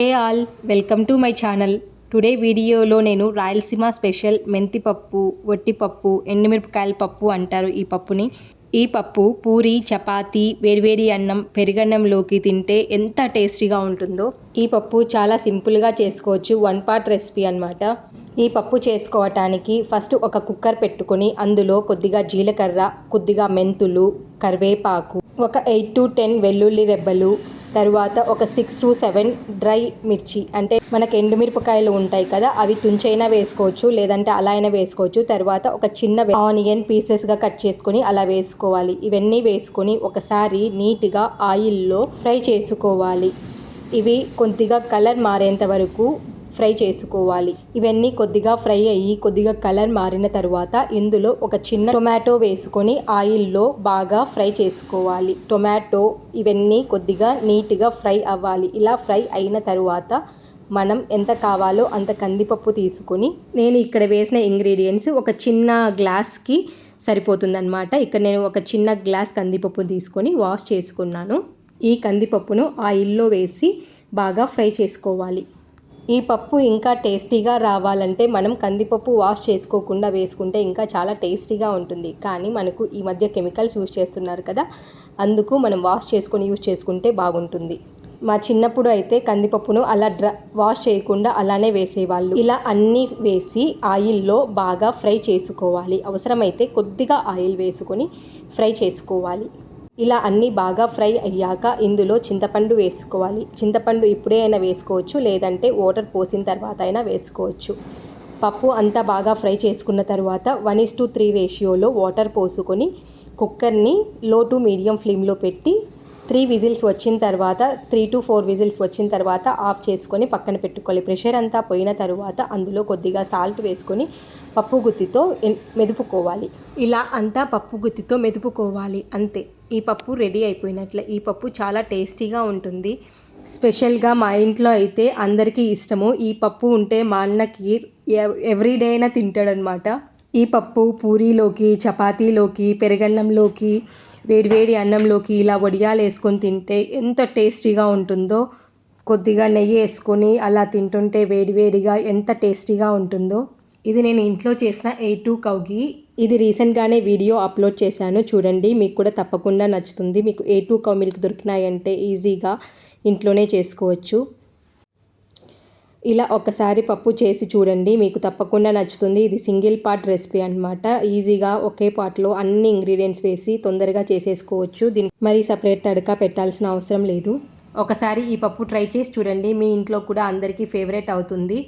Hey all welcome to my channel today వీడియోలో నేను Rayalaseema special మెంతి పప్పు వట్టిపప్పు ఎండుమిరపకాయల పప్పు అంటారు ఈ పప్పుని. ఈ పప్పు పూరి చపాతీ వేడివేడి అన్నం పెరుగన్నంలోకి తింటే ఎంత టేస్టీగా ఉంటుందో. ఈ పప్పు చాలా సింపుల్గా చేసుకోవచ్చు వన్ పార్ట్ రెసిపీ అన్నమాట. ఈ పప్పు చేసుకోవటానికి ఫస్ట్ ఒక కుక్కర్ పెట్టుకొని అందులో కొద్దిగా జీలకర్ర కొద్దిగా మెంతులు కరివేపాకు ఒక ఎయిట్ టు టెన్ వెల్లుల్లి రెబ్బలు తరువాత ఒక సిక్స్ టు సెవెన్ డ్రై మిర్చి అంటే మనకి ఎండుమిరపకాయలు ఉంటాయి కదా అవి తుంచైనా వేసుకోవచ్చు లేదంటే అలా అయినా వేసుకోవచ్చు. తర్వాత ఒక చిన్న ఆనియన్ పీసెస్గా కట్ చేసుకొని అలా వేసుకోవాలి. ఇవన్నీ వేసుకొని ఒకసారి నీట్గా ఆయిల్లో ఫ్రై చేసుకోవాలి. ఇవి కొద్దిగా కలర్ మారేంత వరకు ఫ్రై చేసుకోవాలి. ఇవన్నీ కొద్దిగా ఫ్రై అయ్యి కొద్దిగా కలర్ మారిన తర్వాత ఇందులో ఒక చిన్న టొమాటో వేసుకొని ఆయిల్లో బాగా ఫ్రై చేసుకోవాలి. టొమాటో ఇవన్నీ కొద్దిగా నీట్గా ఫ్రై అవ్వాలి. ఇలా ఫ్రై అయిన తరువాత మనం ఎంత కావాలో అంత కందిపప్పు తీసుకొని నేను ఇక్కడ వేసిన ఇంగ్రీడియంట్స్ ఒక చిన్న గ్లాస్కి సరిపోతుందన్నమాట. ఇక్కడ నేను ఒక చిన్న గ్లాస్ కందిపప్పు తీసుకొని వాష్ చేసుకున్నాను. ఈ కందిపప్పును ఆయిల్లో వేసి బాగా ఫ్రై చేసుకోవాలి. ఈ పప్పు ఇంకా టేస్టీగా రావాలంటే మనం కందిపప్పు వాష్ చేసుకోకుండా వేసుకుంటే ఇంకా చాలా టేస్టీగా ఉంటుంది. కానీ మనకు ఈ మధ్య కెమికల్స్ యూజ్ చేస్తున్నారు కదా అందుకు మనం వాష్ చేసుకొని యూజ్ చేసుకుంటే బాగుంటుంది. మా చిన్నప్పుడు అయితే కందిపప్పును అలా డ్ర వాష్ చేయకుండా అలానే వేసేవాళ్ళు. ఇలా అన్నీ వేసి ఆయిల్లో బాగా ఫ్రై చేసుకోవాలి. అవసరమైతే కొద్దిగా ఆయిల్ వేసుకొని ఫ్రై చేసుకోవాలి. ఇలా అన్నీ బాగా ఫ్రై అయ్యాక ఇందులో చింతపండు వేసుకోవాలి. చింతపండు ఇప్పుడే అయినా వేసుకోవచ్చు లేదంటే వాటర్ పోసిన తర్వాత అయినా వేసుకోవచ్చు. పప్పు అంతా బాగా ఫ్రై చేసుకున్న తర్వాత వన్ ఇస్ టు త్రీ రేషియోలో వాటర్ పోసుకొని కుక్కర్ని లో టు మీడియం ఫ్లేమ్లో పెట్టి త్రీ విజిల్స్ వచ్చిన తర్వాత త్రీ టు ఫోర్ విజిల్స్ వచ్చిన తర్వాత ఆఫ్ చేసుకొని పక్కన పెట్టుకోవాలి. ప్రెషర్ అంతా పోయిన తర్వాత అందులో కొద్దిగా సాల్ట్ వేసుకొని పప్పు గుత్తితో మెదుపుకోవాలి. ఇలా అంతా పప్పు గుత్తితో మెదుపుకోవాలి. అంతే. ఈ పప్పు రెడీ అయిపోయినట్లే. ఈ పప్పు చాలా టేస్టీగా ఉంటుంది. స్పెషల్గా మా ఇంట్లో అయితే అందరికీ ఇష్టము. ఈ పప్పు ఉంటే మా అన్నకి ఎవ్రీడే అయినా తింటాడనమాట ఈ పప్పు పూరీలోకి చపాతీలోకి పెరగన్నంలోకి వేడివేడి అన్నంలోకి ఇలా వడియాలు వేసుకొని తింటే ఎంత టేస్టీగా ఉంటుందో. కొద్దిగా నెయ్యి వేసుకొని అలా తింటుంటే వేడివేడిగా ఎంత టేస్టీగా ఉంటుందో. ఇది నేను ఇంట్లో చేసిన ఏ టూ కౌగి. ఇది రీసెంట్గానే వీడియో అప్లోడ్ చేశాను. చూడండి మీకు కూడా తప్పకుండా నచ్చుతుంది. మీకు ఏ టూ కౌ మిల్క్ దొరికినాయంటే ఈజీగా ఇంట్లోనే చేసుకోవచ్చు. ఇలా ఒకసారి పప్పు చేసి చూడండి మీకు తప్పకుండా నచ్చుతుంది. ఇది సింగిల్ పార్ట్ రెసిపీ అనమాట ఈజీగా ఒకే పార్ట్లో అన్ని ఇంగ్రీడియంట్స్ వేసి తొందరగా చేసేసుకోవచ్చు. దీన్ని మరీ సపరేట్ తడక పెట్టాల్సిన అవసరం లేదు. ఒకసారి ఈ పప్పు ట్రై చేసి చూడండి. మీ ఇంట్లో కూడా అందరికీ ఫేవరెట్ అవుతుంది.